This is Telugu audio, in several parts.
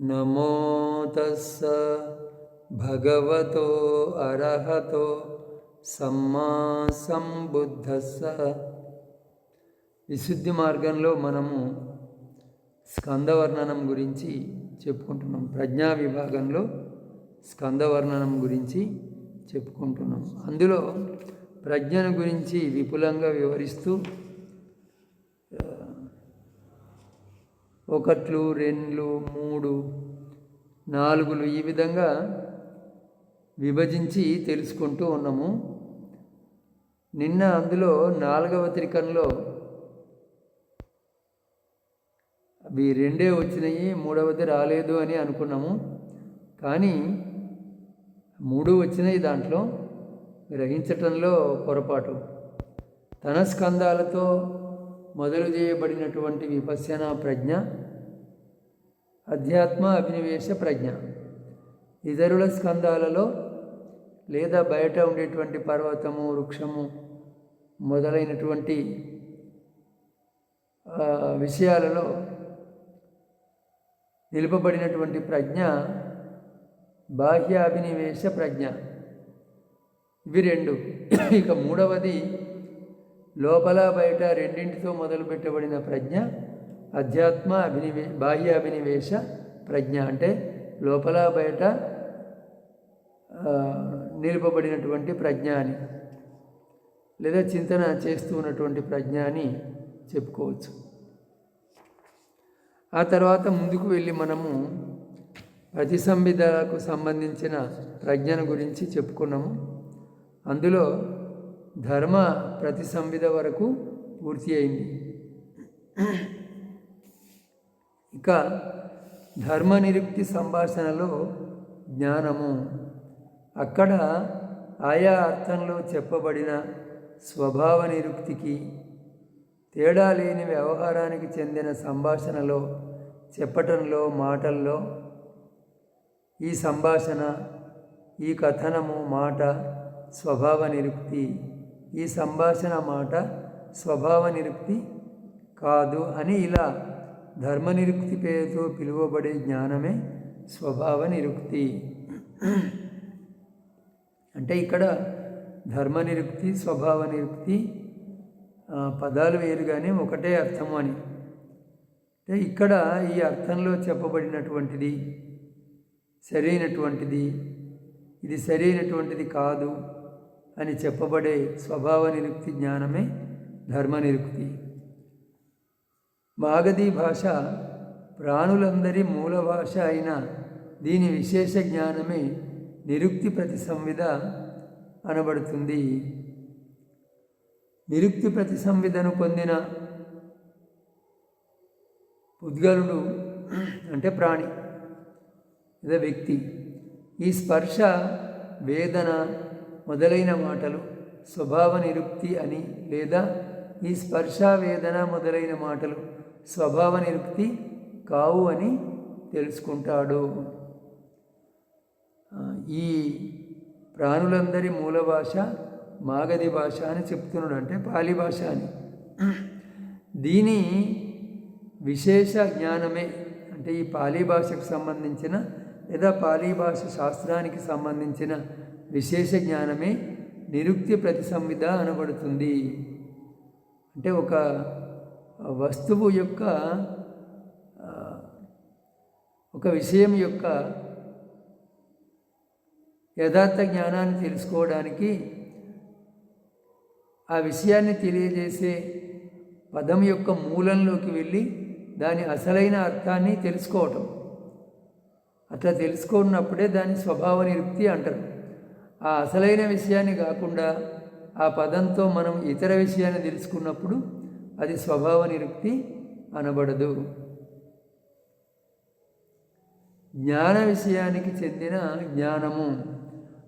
నమో తస్స భగవతో అర్హతో సమ్మా సంబుద్ధస్స. విశుద్ధి మార్గంలో మనము స్కందవర్ణనం గురించి చెప్పుకుంటున్నాం. ప్రజ్ఞా విభాగంలో స్కందవర్ణనం గురించి చెప్పుకుంటున్నాం. అందులో ప్రజ్ఞను గురించి విపులంగా వివరిస్తూ ఒకట్లు రెండ్లు మూడు. నాలుగులు ఈ విధంగా విభజించి తెలుసుకుంటూ ఉన్నాము. నిన్న అందులో నాలుగవ త్రికంలో అవి రెండే వచ్చినాయి మూడవది రాలేదు అని అనుకున్నాము. కానీ మూడు వచ్చినాయి దాంట్లో గ్రహించటంలో పొరపాటు. తన స్కందాలతో మొదలు చేయబడినటువంటి విపశ్యన ప్రజ్ఞ అధ్యాత్మ అభినివేశ ప్రజ్ఞ. ఇతరుల స్కందాలలో లేదా బయట ఉండేటువంటి పర్వతము వృక్షము మొదలైనటువంటి విషయాలలో నిలుపబడినటువంటి ప్రజ్ఞ బాహ్యాభినివేశ ప్రజ్ఞ. ఇవి రెండు. ఇక మూడవది లోపల బయట రెండింటితో మొదలు పెట్టబడిన ప్రజ్ఞ. అధ్యాత్మ అభినివే బాహ్య అభినివేశ ప్రజ్ఞ అంటే లోపల బయట నిలుపబడినటువంటి ప్రజ్ఞ అని లేదా చింతన చేస్తూ ఉన్నటువంటి ప్రజ్ఞ అని చెప్పుకోవచ్చు. ఆ తర్వాత ముందుకు వెళ్ళి మనము ప్రతిసంవిధకు సంబంధించిన ప్రజ్ఞను గురించి చెప్పుకున్నాము. అందులో ధర్మ ప్రతిసంవిధ వరకు పూర్తి అయింది. ఇక ధర్మ నిరుక్తి సంభాషణలో జ్ఞానము. అక్కడ ఆయా అర్థంలో చెప్పబడిన స్వభావ నిరుక్తికి తేడా లేని వ్యవహారానికి చెందిన సంభాషణలో చెప్పటంలో మాటల్లో ఈ సంభాషణ ఈ కథనము మాట స్వభావ నిరుక్తి. ఈ సంభాషణ మాట స్వభావ నిరుక్తి కాదు అని ఇలా ధర్మ నిరుక్తి పేరుతో పిలువబడే జ్ఞానమే స్వభావ నిరుక్తి. అంటే ఇక్కడ ధర్మ నిరుక్తి స్వభావ నిరుక్తి పదాలు వేరు కానీ ఒకటే అర్థము అని. అంటే ఇక్కడ ఈ అర్థంలో చెప్పబడినటువంటిది సరైనటువంటిది ఇది సరైనటువంటిది కాదు అని చెప్పబడే స్వభావ నిరుక్తి జ్ఞానమే ధర్మ నిరుక్తి మాగధీ భాష ప్రాణులందరి మూల భాష అయిన దీని విశేష జ్ఞానమే నిరుక్తి ప్రతి సంవిధ అనబడుతుంది. నిరుక్తి ప్రతి సంవిధను పొందిన ఉద్గలుడు అంటే ప్రాణి లేదా వ్యక్తి. ఈ స్పర్శ వేదన మొదలైన మాటలు స్వభావ నిరుక్తి అని లేదా ఈ స్పర్శ వేదన మొదలైన మాటలు స్వభావ నిరుక్తి కావు అని తెలుసుకుంటాడు. ఈ ప్రాణులందరి మూల భాష మాగధి భాష అని చెప్తున్నాడు అంటే పాలి భాష అని. దీని విశేష జ్ఞానమే అంటే ఈ పాలీ భాషకు సంబంధించిన లేదా పాలీ భాష శాస్త్రానికి సంబంధించిన విశేష జ్ఞానమే నిరుక్తి ప్రతిసంవిధ అనబడుతుంది. అంటే ఒక వస్తువు యొక్క ఒక విషయం యొక్క యథార్థ జ్ఞానాన్ని తెలుసుకోవడానికి ఆ విషయాన్ని తెలియజేసే పదం యొక్క మూలంలోకి వెళ్ళి దాని అసలైన అర్థాన్ని తెలుసుకోవటం. అట్లా తెలుసుకున్నప్పుడే దాని స్వభావ నిరుక్తి అంటారు. ఆ అసలైన విషయాన్ని కాకుండా ఆ పదంతో మనం ఇతర విషయాన్ని తెలుసుకున్నప్పుడు అది స్వభావ నిరుక్తి అనబడదు. జ్ఞాన విషయానికి చెందిన జ్ఞానము.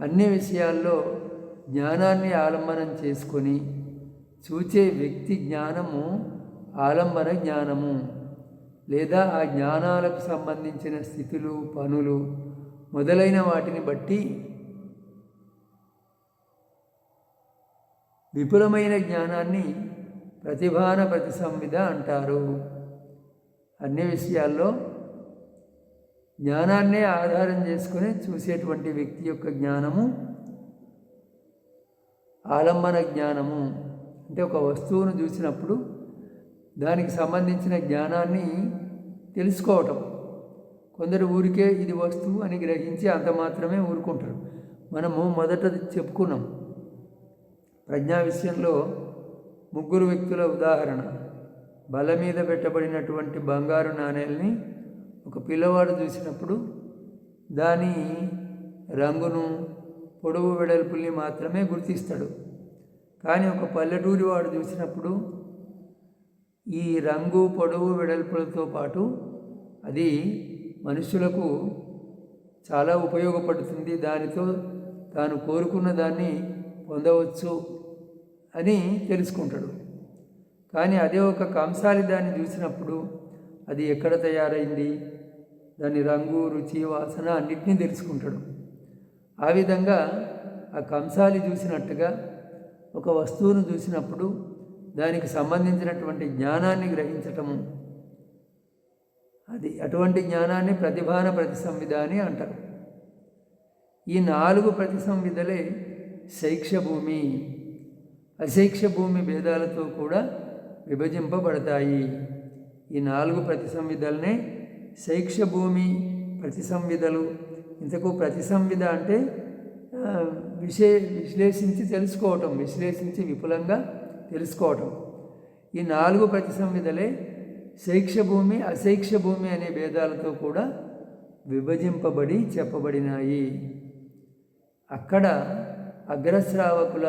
అన్ని విషయాల్లో జ్ఞానాన్ని ఆలంబనం చేసుకొని చూచే వ్యక్తి జ్ఞానము ఆలంబన జ్ఞానము. లేదా ఆ జ్ఞానాలకు సంబంధించిన స్థితులు పనులు మొదలైన వాటిని బట్టి విపులమైన జ్ఞానాన్ని ప్రతిభాన ప్రతి సంవిధ అంటారు. అన్ని విషయాల్లో జ్ఞానాన్నే ఆధారం చేసుకుని చూసేటువంటి వ్యక్తి యొక్క జ్ఞానము ఆలంబన జ్ఞానము. అంటే ఒక వస్తువును చూసినప్పుడు దానికి సంబంధించిన జ్ఞానాన్ని తెలుసుకోవటం. కొందరు ఊరికే ఇది వస్తువు అని గ్రహించి అంత మాత్రమే ఊరుకుంటారు. మనము మొదట చెప్పుకున్నాం. ప్రజ్ఞా విషయంలో ముగ్గురు వ్యక్తుల ఉదాహరణ. బల మీద పెట్టబడినటువంటి బంగారు నాణేల్ని ఒక పిల్లవాడు చూసినప్పుడు దాని రంగును పొడవు వెడల్పుల్ని మాత్రమే గుర్తిస్తాడు. కానీ ఒక పల్లెటూరి వాడు చూసినప్పుడు ఈ రంగు పొడవు వెడల్పులతో పాటు అది మనుషులకు చాలా ఉపయోగపడుతుంది. దానితో తాను కోరుకున్న దాన్ని పొందవచ్చు. అని తెలుసుకుంటాడు. కానీ అదే ఒక కంసాలి దాన్ని చూసినప్పుడు అది ఎక్కడ తయారైంది? దాని రంగు రుచి వాసన అన్నిటినీ తెలుసుకుంటాడు. ఆ విధంగా ఆ కంసాలి చూసినట్టుగా ఒక వస్తువును చూసినప్పుడు దానికి సంబంధించినటువంటి జ్ఞానాన్ని గ్రహించటము అది అటువంటి జ్ఞానాన్ని ప్రతిభాన ప్రతిసంవిధ అని అంటారు. ఈ నాలుగు ప్రతిసంవిధలే శైక్ష భూమి. అశైక్ష భూమి భేదాలతో కూడా విభజింపబడతాయి. ఈ నాలుగు ప్రతిసంవిధలనే శైక్ష భూమి ప్రతిసంవిధలు. ఇంతకు ప్రతిసంవిధ అంటే విశే విశ్లేషించి తెలుసుకోవటం విశ్లేషించి విపులంగా తెలుసుకోవటం. ఈ నాలుగు ప్రతిసంవిధలే శైక్ష భూమి అశైక్ష భూమి అనే భేదాలతో కూడా విభజింపబడి చెప్పబడినాయి. అక్కడ అగ్రశ్రావకుల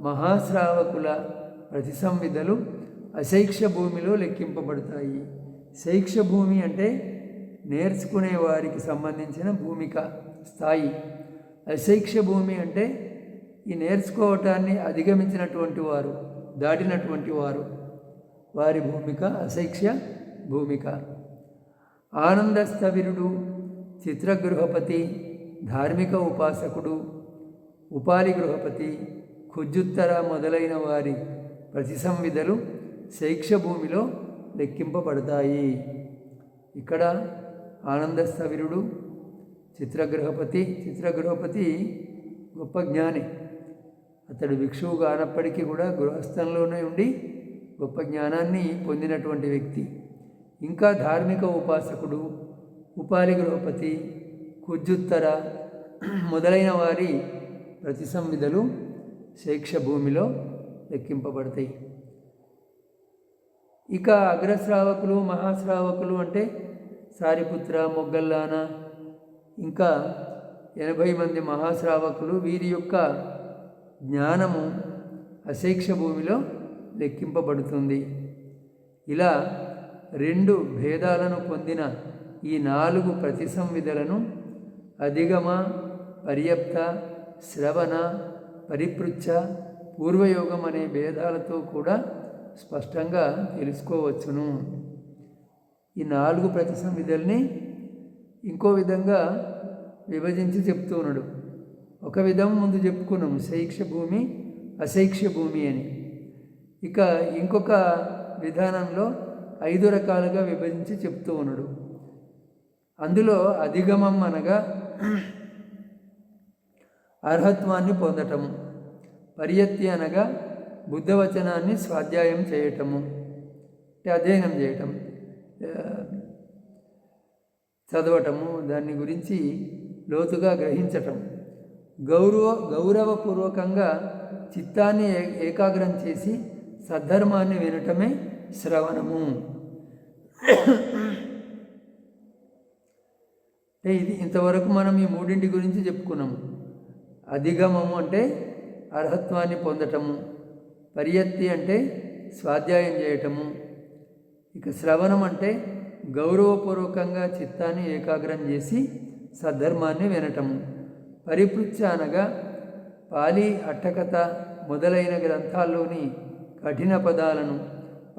మహాశ్రావకుల ప్రతిసంవిధలు అశైక్ష భూమిలో లెక్కింపబడతాయి. శైక్ష భూమి అంటే నేర్చుకునే వారికి సంబంధించిన భూమిక స్థాయి. అశైక్ష భూమి అంటే ఈ నేర్చుకోవటాన్ని అధిగమించినటువంటి వారు దాటినటువంటి వారు. వారి భూమిక అశైక్ష భూమిక. ఆనందస్థవిరుడు చిత్రగృహపతి ధార్మిక ఉపాసకుడు ఉపాలి గృహపతి కొజ్జుత్తర మొదలైన వారి ప్రతిసంవిధలు శైక్ష భూమిలో లెక్కింపబడతాయి. ఇక్కడ ఆనందస్థవిరుడు చిత్రగృహపతి చిత్రగృహపతి గొప్ప జ్ఞాని. అతడు భిక్షువు కానప్పటికీ కూడా గృహస్థంలోనే ఉండి గొప్ప జ్ఞానాన్ని పొందినటువంటి వ్యక్తి. ఇంకా ధార్మిక ఉపాసకుడు ఉపాలి గృహపతి కుజ్జుత్తర మొదలైన వారి ప్రతిసంవిధలు శైక్ష భూమిలో లెక్కింపబడతాయి. ఇక అగ్రశ్రావకులు మహాశ్రావకులు అంటే సారిపుత్ర మొగ్గల్లాన ఇంకా ఎనభై మంది మహాశ్రావకులు వీరి యొక్క జ్ఞానము అశైక్ష భూమిలో లెక్కింపబడుతుంది. ఇలా రెండు భేదాలను పొందిన ఈ నాలుగు ప్రతిసంవిధలను అధిగమ పర్యప్త శ్రవణ పరిపృచ్ఛ పూర్వయోగం అనే భేదాలతో కూడా స్పష్టంగా తెలుసుకోవచ్చును. ఈ నాలుగు ప్రతిసంవిధల్ని ఇంకో విధంగా విభజించి చెప్తూ ఉన్నాడు. ఒక విధం ముందు చెప్పుకున్నాము శైక్ష భూమి అశైక్ష భూమి అని. ఇక ఇంకొక విధానంలో ఐదు రకాలుగా విభజించి చెప్తూ ఉన్నాడు. అందులో అధిగమం అనగా అర్హత్వాన్ని పొందటము. పరియత్తి అనగా బుద్ధవచనాన్ని స్వాధ్యాయం చేయటము. అంటే అధ్యయనం చేయటం. చదవటము. దాని గురించి లోతుగా గ్రహించటం. గౌరవ గౌరవపూర్వకంగా చిత్తాన్ని ఏ- ఏకాగ్రం చేసి సద్ధర్మాన్ని వినటమే శ్రవణము. అంటే ఇది ఇంతవరకు మనం ఈ మూడింటి గురించి చెప్పుకున్నాము. అధిగమము అంటే అర్హత్వాన్ని పొందటము పరియత్తి అంటే స్వాధ్యాయం చేయటము. ఇక శ్రవణం అంటే గౌరవపూర్వకంగా చిత్తాన్ని ఏకాగ్రం చేసి సద్ధర్మాన్ని వినటము. పరిపృచ్ఛ అనగా పాలి అట్టకథ మొదలైన గ్రంథాల్లోని కఠిన పదాలను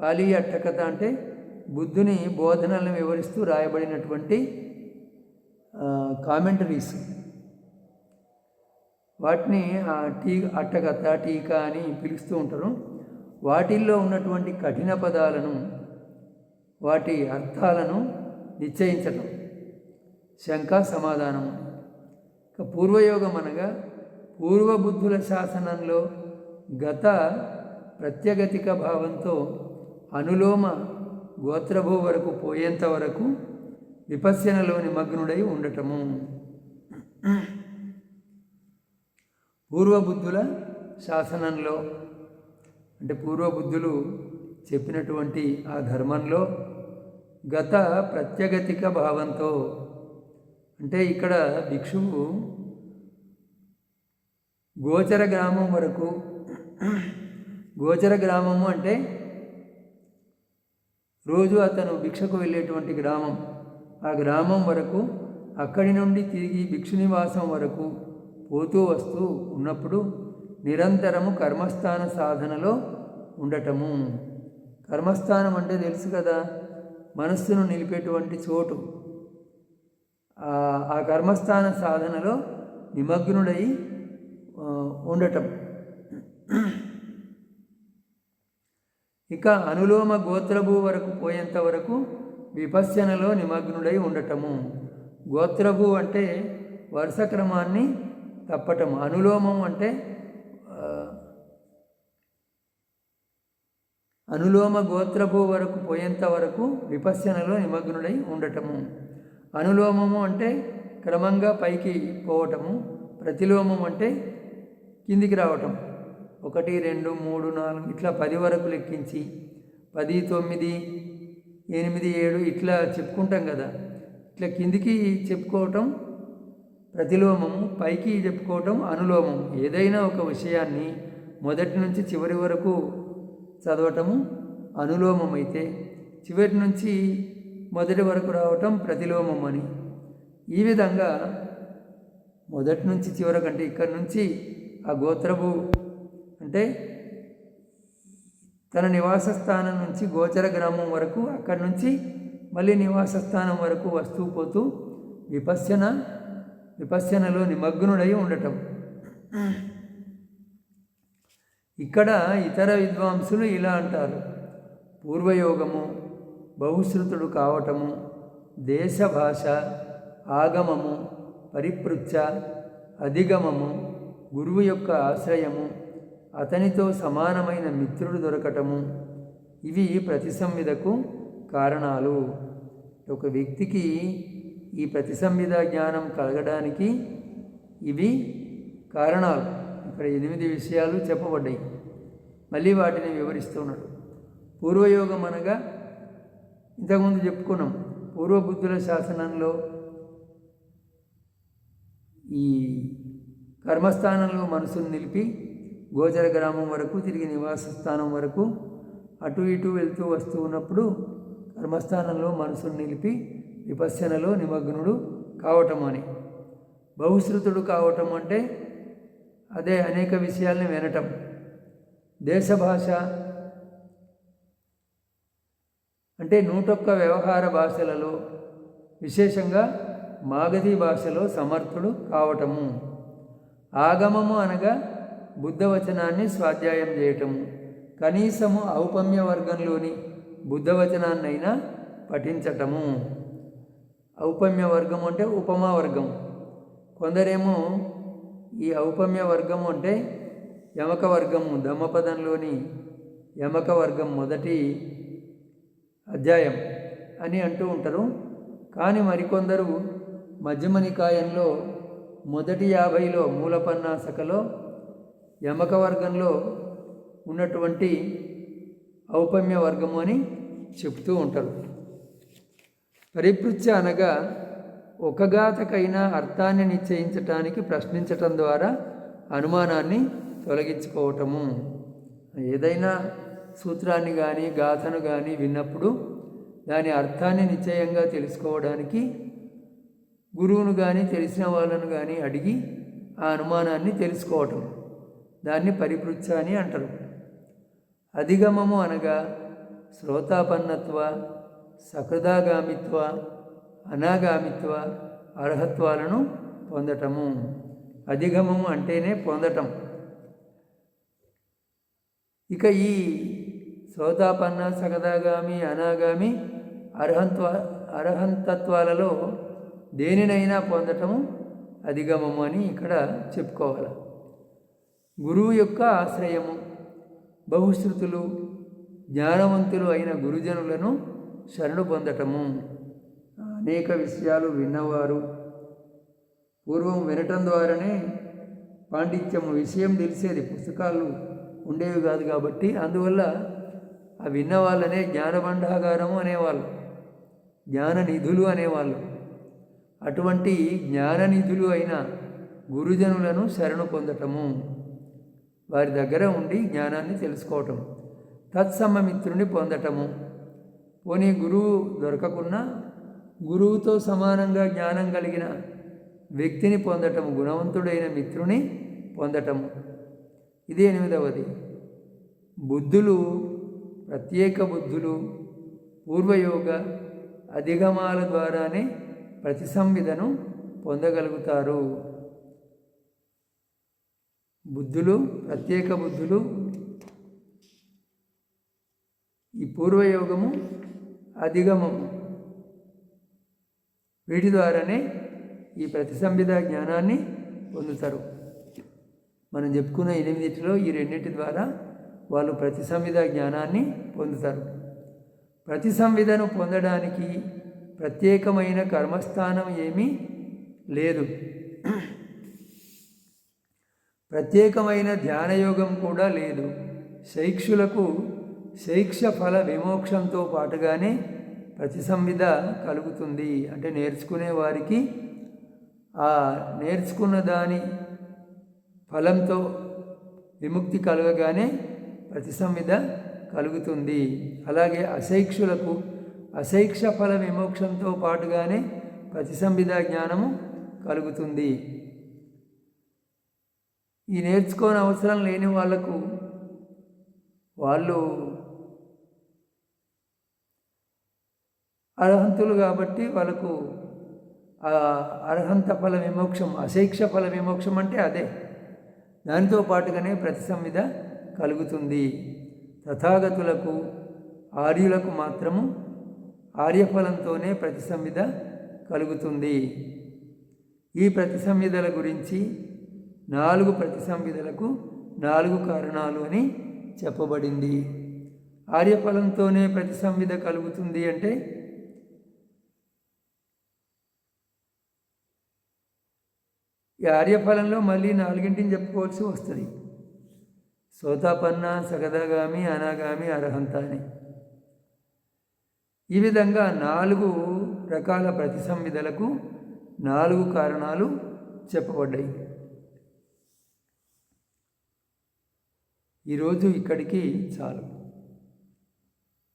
పాలి అట్టకథ అంటే బుద్ధుని బోధనలను వివరిస్తూ రాయబడినటువంటి కామెంటరీస్ వాటిని ఆ టీ అట్టగత్త టీకా అని పిలుస్తూ ఉంటారు. వాటిల్లో ఉన్నటువంటి కఠిన పదాలను వాటి అర్థాలను నిశ్చయించటం శంక సమాధానము. ఇక పూర్వయోగం అనగా పూర్వబుద్ధుల శాసనంలో గత ప్రత్యగతిక భావంతో అనులోమ గోత్రభూ వరకు పోయేంత వరకు విపశ్యనలో నిమగ్నుడై ఉండటము. పూర్వబుద్ధుల శాసనంలో అంటే పూర్వబుద్ధులు చెప్పినటువంటి ఆ ధర్మంలో గత ప్రత్యగతిక భావంతో అంటే ఇక్కడ భిక్షువు గోచర గ్రామం వరకు గోచర గ్రామము అంటే రోజు అతను భిక్షకు వెళ్ళేటువంటి గ్రామం. ఆ గ్రామం వరకు అక్కడి నుండి తిరిగి భిక్షునివాసం వరకు పోతూ వస్తూ ఉన్నప్పుడు నిరంతరము కర్మస్థాన సాధనలో ఉండటము. కర్మస్థానం అంటే తెలుసు కదా మనస్సును నిలిపేటువంటి చోటు. ఆ కర్మస్థాన సాధనలో నిమగ్నుడై ఉండటం. ఇక అనులోమ గోత్రభూ వరకు పోయేంత వరకు విపశ్యనలో నిమగ్నుడై ఉండటము. గోత్రభూ అంటే వరుస క్రమాన్ని తప్పటం. అనులోమం అంటే అనులోమ గోత్రభూ వరకు పోయేంత వరకు విపశ్యనలో నిమగ్నుడై ఉండటము. అనులోమము అంటే క్రమంగా పైకి పోవటము. ప్రతిలోమం అంటే కిందికి రావటం. ఒకటి రెండు మూడు నాలుగు ఇట్లా పది వరకు లెక్కించి పది తొమ్మిది ఎనిమిది ఏడు ఇట్లా చెప్పుకుంటాం కదా. ఇట్లా కిందికి చెప్పుకోవటం ప్రతిలోమము పైకి చెప్పుకోవటం అనులోమం ఏదైనా ఒక విషయాన్ని మొదటి నుంచి చివరి వరకు చదవటము అనులోమం అయితే చివరి నుంచి మొదటి వరకు రావటం ప్రతిలోమం అని ఈ విధంగా మొదటి నుంచి చివరకంటే ఇక్కడి నుంచి ఆ గోత్రభు అంటే తన నివాస స్థానం నుంచి గోచర గ్రామం వరకు అక్కడి నుంచి మళ్ళీ నివాస స్థానం వరకు వస్తూ పోతూ విపశ్యన విపశ్యనలో నిమగ్నుడై ఉండటం. ఇక్కడ ఇతర విద్వాంసులు ఇలా అంటారు. పూర్వయోగము బహుశ్రుతుడు కావటము దేశ భాష ఆగమము పరిపృచ్ఛ అధిగమము గురువు యొక్క ఆశ్రయము అతనితో సమానమైన మిత్రుడు దొరకటము ఇవి ప్రతిసంవిధకు కారణాలు. ఒక వ్యక్తికి ఈ ప్రతిసంవిధ జ్ఞానం కలగడానికి ఇవి కారణాలు. ఇక్కడ ఎనిమిది విషయాలు చెప్పబడ్డాయి. మళ్ళీ వాటిని వివరిస్తున్నాడు. పూర్వయోగం అనగా ఇంతకుముందు చెప్పుకున్నాం. పూర్వబుద్ధుల శాసనంలో ఈ కర్మస్థానంలో మనసును నిలిపి గోచర గ్రామం వరకు తిరిగి నివాస స్థానం వరకు అటు ఇటు వెళ్తూ వస్తూ ఉన్నప్పుడు కర్మస్థానంలో మనసును నిలిపి విపశ్యనలో నిమగ్నుడు కావటం అని బహుశ్రుతుడు కావటం అంటే అదే అనేక విషయాల్ని వినటం. దేశభాష అంటే నూటొక్క వ్యవహార భాషలలో విశేషంగా మాగధీ భాషలో సమర్థుడు కావటము. ఆగమము అనగా బుద్ధవచనాన్ని స్వాధ్యాయం చేయటము. కనీసము ఔపమ్య వర్గంలోని బుద్ధవచనాన్నైనా పఠించటము. ఔపమ్య వర్గం అంటే ఉపమా వర్గం కొందరేమో ఈ ఔపమ్య వర్గం అంటే యమక వర్గము ధమ్మపదంలోని యమక వర్గం మొదటి అధ్యాయం అని అంటూ ఉంటారు. కానీ మరికొందరు మధ్యమనికాయంలో మొదటి యాభైలో మూలపన్నాసకలో యమక వర్గంలో ఉన్నటువంటి ఔపమ్య వర్గము అని చెప్తూ ఉంటారు. పరిపృచ్ఛ అనగా ఒక గాథకైనా అర్థాన్ని నిశ్చయించటానికి ప్రశ్నించటం ద్వారా అనుమానాన్ని తొలగించుకోవటము. ఏదైనా సూత్రాన్ని కానీ గాథను కానీ విన్నప్పుడు దాని అర్థాన్ని నిశ్చయంగా తెలుసుకోవడానికి గురువును కానీ తెలిసిన వాళ్ళను కానీ అడిగి ఆ అనుమానాన్ని తెలుసుకోవటం. దాన్ని పరిపృచ్ఛ అని అంటారు. అధిగమము అనగా శ్రోతాపన్నత్వ సకృదాగామిత్వ అనాగామిత్వ అర్హత్వాలను పొందటము. అధిగమము అంటేనే పొందటం. ఇక ఈ సోతాపన్న సకదాగామి అనాగామి అర్హంత్వ అర్హంతత్వాలలో దేనినైనా పొందటము అధిగమము అని ఇక్కడ చెప్పుకోవాలి. గురువు యొక్క ఆశ్రయము బహుశ్రుతులు జ్ఞానవంతులు అయిన గురుజనులను శరణు పొందటము. అనేక విషయాలు విన్నవారు. పూర్వం వినటం ద్వారానే పాండిత్యము విషయం తెలిసేది. పుస్తకాలు ఉండేవి కాదు కాబట్టి అందువల్ల ఆ విన్నవాళ్ళనే జ్ఞానభండాగారము అనేవాళ్ళు. జ్ఞాన నిధులు అనేవాళ్ళు. అటువంటి జ్ఞాననిధులు అయిన గురుజనులను శరణు పొందటము. వారి దగ్గర ఉండి జ్ఞానాన్ని తెలుసుకోవటం. తత్సమమిత్రుని పొందటము. పోనీ గురువు దొరకకున్నా గురువుతో సమానంగా జ్ఞానం కలిగిన వ్యక్తిని పొందటము గుణవంతుడైన మిత్రుని పొందటము ఇది ఎనిమిదవది. బుద్ధులు ప్రత్యేక బుద్ధులు పూర్వయోగ అధిగమాల ద్వారానే ప్రతిసంవిధను పొందగలుగుతారు. బుద్ధులు ప్రత్యేక బుద్ధులు ఈ పూర్వయోగము అధిగమము. వీటి ద్వారానే ఈ ప్రతిసంవిధ జ్ఞానాన్ని పొందుతారు. మనం చెప్పుకున్న ఎనిమిదిటిలో ఈ రెండింటి ద్వారా వాళ్ళు ప్రతిసంవిధ జ్ఞానాన్ని పొందుతారు. ప్రతిసంవిధను పొందడానికి ప్రత్యేకమైన కర్మస్థానం ఏమీ లేదు. ప్రత్యేకమైన ధ్యానయోగం కూడా లేదు. శైక్షులకు శైక్ష ఫల విమోక్షంతో పాటుగానే ప్రతిసంవిధ కలుగుతుంది. అంటే నేర్చుకునే వారికి ఆ నేర్చుకున్న దాని ఫలంతో విముక్తి కలగగానే ప్రతిసంవిధ కలుగుతుంది. అలాగే అశైక్షులకు అశైక్ష ఫల విమోక్షంతో పాటుగానే ప్రతిసంవిధ జ్ఞానము కలుగుతుంది. ఈ నేర్చుకోని అవసరం లేని వాళ్ళకు వాళ్ళు అర్హంతులు కాబట్టి వాళ్ళకు అర్హంత ఫల విమోక్షం అశైక్ష ఫల విమోక్షం అంటే అదే. దానితో పాటుగానే ప్రతిసంవిధ కలుగుతుంది. తథాగతులకు ఆర్యులకు మాత్రము ఆర్యఫలంతోనే ప్రతిసంవిధ కలుగుతుంది. ఈ ప్రతిసంవిధల గురించి నాలుగు ప్రతిసంవిధలకు నాలుగు కారణాలు అని చెప్పబడింది. ఆర్యఫలంతోనే ప్రతిసంవిధ కలుగుతుంది అంటే కార్యఫలంలో మళ్ళీ నాలుగింటిని చెప్పుకోవాల్సి వస్తుంది. సోతాపన్న సగదగామి అనాగామి అర్హంత అని. ఈ విధంగా నాలుగు రకాల ప్రతిసంవిధలకు నాలుగు కారణాలు చెప్పబడ్డాయి. ఈరోజు ఇక్కడికి చాలు.